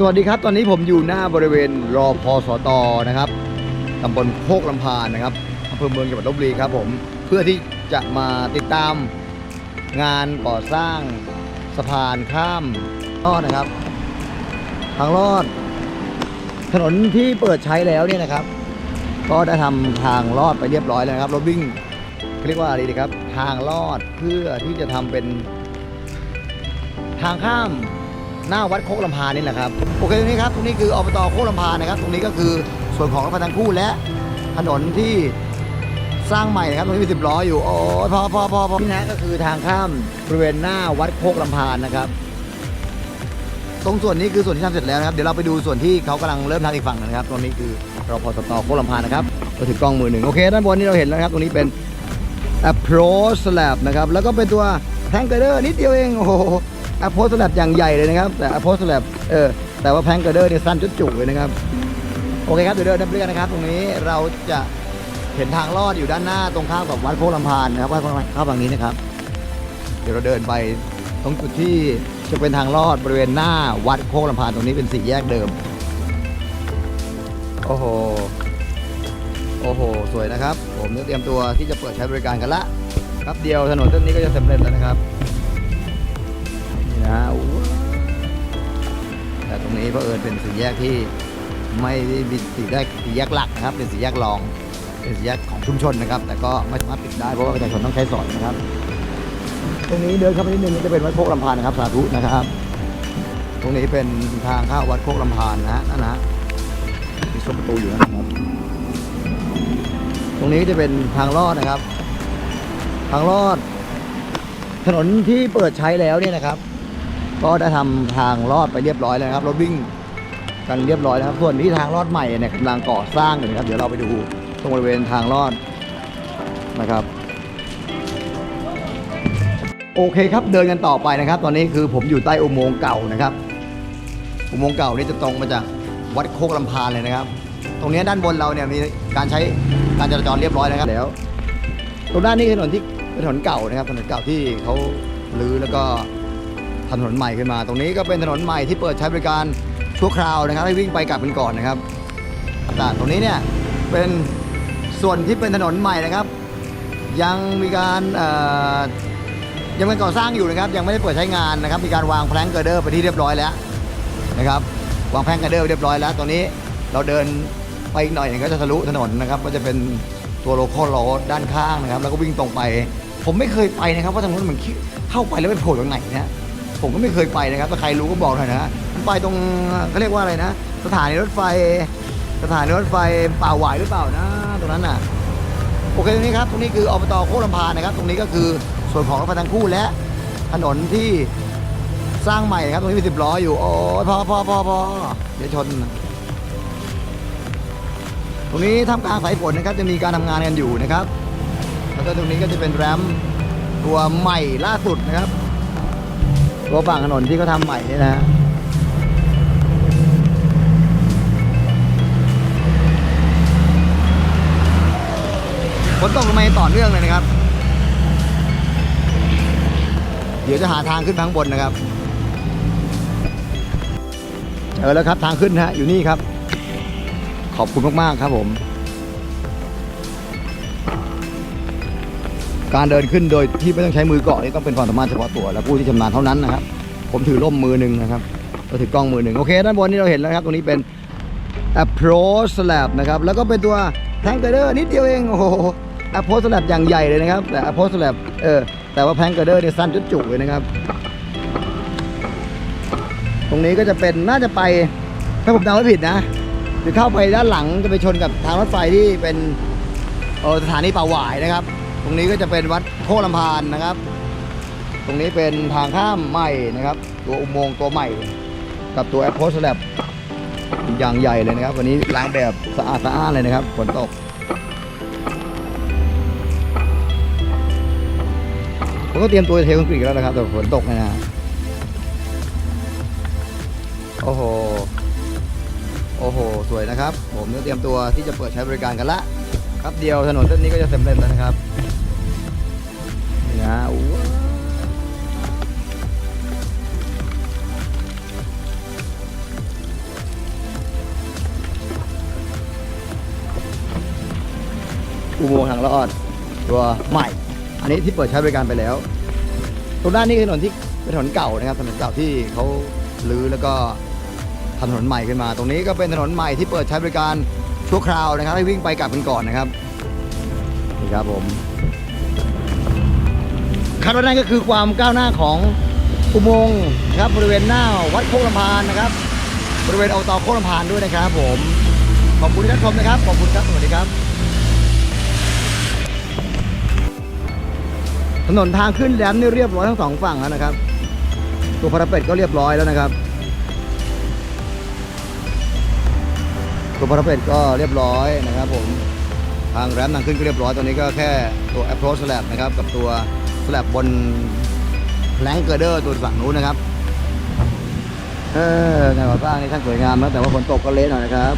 สวัสดีครับ ตอนนี้ผมอยู่หน้าบริเวณรอพอสตนะครับตำบลโคกลำพานนะครับอำเภอเมืองจังหวัดลบบุรีครับผมเพื่อที่จะมาติดตามงานก่อสร้างสะพานข้ามลอดนะครับ ทางลอด ถนนที่เปิดใช้แล้วเนี่ยนะครับ ก็ได้ทำทางลอดไปเรียบร้อยแล้วครับรถวิ่งเรียกว่าอะไรดีครับ ทางลอดเพื่อที่จะทำเป็นทางข้าม หน้าวัดโคกลำพานนี่แหละครับโอเคตรงนี้ครับตรงนี้คืออบตโคกลำพานนะครับ ตรงนี้ก็คือส่วนของรถไฟทางคู่และถนนที่สร้างใหม่นะครับตรงนี้มีสิบล้ออยู่โอ้ยพอพอพอพอนี่นะก็คือทางข้ามบริเวณหน้าวัดโคกลำพานนะครับ ตรงส่วนนี้คือส่วนที่ทำเสร็จแล้วนะครับ เดี๋ยวเราไปดูส่วนที่เขากำลังเริ่มทำอีกฝั่งนะครับตรงนี้คือรพสตโคกลำพานนะครับเราถือกล้องมือหนึ่งโอเคด้านบนนี้เราเห็นแล้วครับ ตรงนี้เป็น approach slab นะครับแล้วก็เป็นตัวแทงเกอร์เดอร์นิดเดียวเองโอ้โห approach slab อย่างใหญ่เลยนะครับ แต่ approach slab เออแต่ว่าแทงเกร์เดอร์เนี่ยสั้นจุดจุเลยนะครับ โอเคครับเดี๋ยวเดินเรื่อยนะครับ ตรงนี้เราจะเห็นทางลอดอยู่ด้านหน้าตรงข้ามกับวัดโพธิลำพานนะครับวัดโพลำพานเข้าฝั่งนี้นะครับ เดี๋ยวเราเดินไปตรงจุดที่จะเป็นทางลอดบริเวณหน้าวัดโคกลำพานตรงนี้เป็นสี่แยกเดิม โอ้โห โอ้โห สวยนะครับ ผมเตรียมตัวที่จะเปิดใช้บริการกันละ ครับเดียวถนนเส้นนี้ก็จะเสำเร็จแล้วนะครับ นะ แต่ตรงนี้เผอิญเป็นสี่แยกที่ไม่ได้มีสี่แยกสี่แยกหลักนะครับ เป็นสี่แยกรอง เป็นสี่แยกของชุมชนนะครับ แต่ก็ไม่สามารถปิดได้เพราะว่าประชาชนต้องใช้สอยนะครับ ตรงนี้เดินเข้าไปนิดนึงจะเป็นวัดโคกลำพานนะครับ สาธุนะครับ ตรงนี้เป็นทางเข้าวัดโคกลำพานนะฮะนั่นนะฮะมีซุ้มประตูอยู่นะครับ ตรงนี้จะเป็นทางลอดนะครับ ทางลอดถนนที่เปิดใช้แล้วเนี่ยนะครับ ก็ได้ทำทางลอดไปเรียบร้อยแล้วครับรถวิ่งกันเรียบร้อยนะครับ ส่วนที่ทางลอดใหม่เนี่ยกำลังก่อสร้างอยู่นะครับ เดี๋ยวเราไปดูตรงบริเวณทางลอดนะครับ โอเคครับเดินกันต่อไปนะครับ ตอนนี้คือผมอยู่ใต้อุโมงค์เก่านะครับ อุโมงค์เก่านี่จะตรงมาจากวัดโคกลำพานเลยนะครับ ตรงนี้ด้านบนเราเนี่ยมีการใช้การจราจรเรียบร้อยนะครับแล้ว ตรงด้านนี้คือถนนที่ถนนเก่านะครับถนนเก่าที่เขารื้อแล้วก็ ทำถนนใหม่ขึ้นมา ตรงนี้ก็เป็นถนนใหม่ที่เปิดใช้บริการชั่วคราวนะครับ ให้วิ่งไปกลับกันก่อนนะครับแต่ตรงนี้เนี่ยเป็นส่วนที่เป็นถนนใหม่นะครับ ยังมีการยังเป็นก่อสร้างอยู่นะครับ ยังไม่ได้เปิดใช้งานนะครับ มีการวางแพลงเกอร์เดอร์ไปที่เรียบร้อยแล้วนะครับวางแพลงเกอร์เดอร์เรียบร้อยแล้วตรงนี้เราเดินไปอีกหน่อยหนึงก็จะทะลุถนนนะครับก็จะเป็นตัวโลคอลโรด้านข้างนะครับ แล้วก็วิ่งตรงไป ผมไม่เคยไปนะครับว่าตรงนั้นมันเข้าไปแล้วไปโผล่ตรงไหนนะ ผมก็ไม่เคยไปนะครับถ้าใครรู้ก็บอกหน่อยนะมันไปตรงเขาเรียกว่าอะไรนะ สถานีรถไฟ สถานีรถไฟป่าหวายหรือเปล่านะ ตรงนั้นน่ะโอเคตรงนี้ครับตรงนี้คืออบตโคกลำพานนะครับ ตรงนี้ก็คือส่วนของรถไฟทางคู่และถนนที่สร้างใหม่ครับตรงนี้มีสิบล้ออยู่โอ้ยพอพอพอพอเดี๋ยวชน ตรงนี้ท่ามกลางสายฝนนะครับ จะมีการทำงานกันอยู่นะครับแล้วก็ตรงนี้ก็จะเป็นแรมตัวใหม่ล่าสุดนะครับ ตัวฝั่งถนนที่เขาทำใหม่นี่นะฝนตกลงมาต่อเนื่องเลยนะครับ เดี๋ยวจะหาทางขึ้นทางบนนะครับ เออแล้วครับทางขึ้นนะฮะอยู่นี่ครับ ขอบคุณมาก ๆ ครับผม การเดินขึ้นโดยที่ไม่ต้องใช้มือเกาะนี่ต้องเป็นความสามารถเฉพาะตัว และผู้ที่ชำนาญเท่านั้นนะครับ ผมถือร่มมือหนึ่งนะครับเราถือกล้องมือหนึ่งโอเค ด้านบนนี้เราเห็นแล้วครับตรงนี้เป็น approach slab นะครับแล้วก็เป็นตัวแทงเกอร์เดอร์นิดเดียวเองโอ้โห approach slab อย่างใหญ่เลยนะครับแต่ approach slab เออแต่ว่าแทงเกอร์เดอร์เนี่ยสั้นจุดจุเลยนะครับ ตรงนี้ก็จะเป็นน่าจะไปถ้าผมจำไม่ผิดนะหรือเข้าไปด้านหลังจะไปชนกับทางรถไฟที่เป็นออสถานีป่าหวายนะครับ รงนี้ก็จะเป็นวัดโคกลำพานนะครับ ตรงนี้เป็นทางข้ามใหม่นะครับ ตัวอุโมงค์ตัวใหม่ กับตัวแอปโพสแลบอย่างใหญ่เลยนะครับ วันนี้ล้างแบบสะอาดสะอ้านเลยนะครับฝนตกผมก็เตรียมตัวเทคอนกรีตแล้วนะครับแต่ฝนตกนะฮะโอ้โห โอ้โห สวยนะครับ ผมเนี่เตรียมตัวที่จะเปิดใช้บริการกันละครับเดียวถนนเส้นนี้ก็จะสำเร็จแล้วนะครับะอุโมงค์ทางลอดตัวใหม่ อันนี้ที่เปิดใช้บริการไปแล้ว ตรงด้านนี้คือถนนที่เป็นถนนเก่านะครับถนนเก่าที่เขาลื้อแล้วก็ทำถนนใหม่ขึ้นมา ตรงนี้ก็เป็นถนนใหม่ที่เปิดใช้บริการชั่วคราวนะครับให้วิ่งไปกลับกันก่อนนะครับนี่ครับผมาดว่านั่นก็คือความก้าวหน้าของอุโมงค์นะครับบริเวณหน้าวัดโคกลำพานนะครับ บริเวณอบตโคกลำพานด้วยนะครับ ผมขอบคุณที่รับชมนะครับขอบคุณครับสวัสดีครับ ถนนทางขึ้นแหลมนี่เรียบร้อยทั้งสองฝั่งแล้วนะครับ ตัวพาราเป็ดก็เรียบร้อยแล้วนะครับ ตัวพาราเป็ดก็เรียบร้อยนะครับ ผมทางแรมทางขึ้นก็เรียบร้อยตอนนี้ก็แค่ตัว approach slab นะครับกับตัว แลบบนแลงเกอร์เดอร์ตัวฝั่งนู้นนะครับ เอองานก่อสร้างนี่ช่างสวยงามนะแต่ว่าฝนตกก็เละหน่อยนะครับ